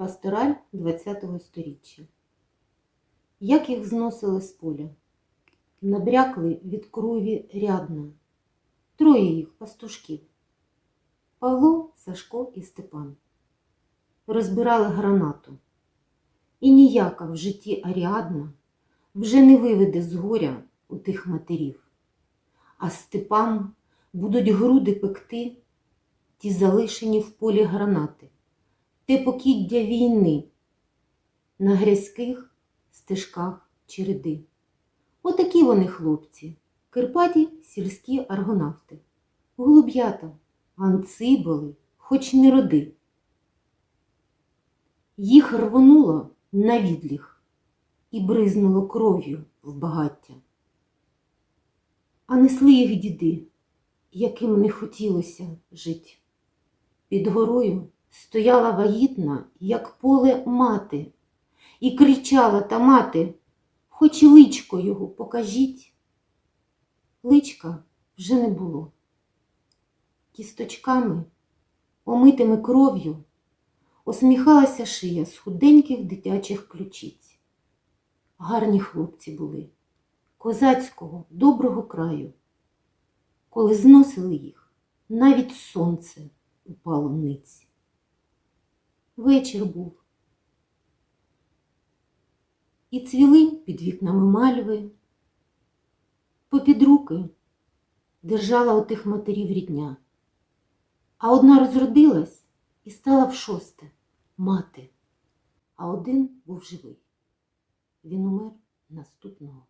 пастораль ХХ століття. Як їх зносили з поля? Набрякли від крові рядна. Троє їх пастушків. Павло, Сашко і Степан. Розбирали гранату. І ніяка в житті Аріадна вже не виведе з горя у тих матерів. А Степан будуть груди пекти ті залишені в полі гранати, те покіддя війни на грязьких стежках череди. Отакі вони хлопці, кирпаті сільські аргонавти, голуб'ята, анциболи, хоч не роди. Їх рвонуло на відліг і бризнуло кров'ю в багаття. А несли їх діди, яким не хотілося жить. Під горою стояла вагітна, як поле мати, і кричала та мати, хоч личко його покажіть. Личка вже не було. Кісточками, омитими кров'ю, осміхалася шия з худеньких дитячих ключиць. Гарні хлопці були, козацького, доброго краю. Коли зносили їх, навіть сонце упало ниць. Вечір був. І цвіли під вікнами мальви. Попід руки держала отих матерів рідня. А одна розродилась і стала в шосте мати, а один був живий. Він умер наступного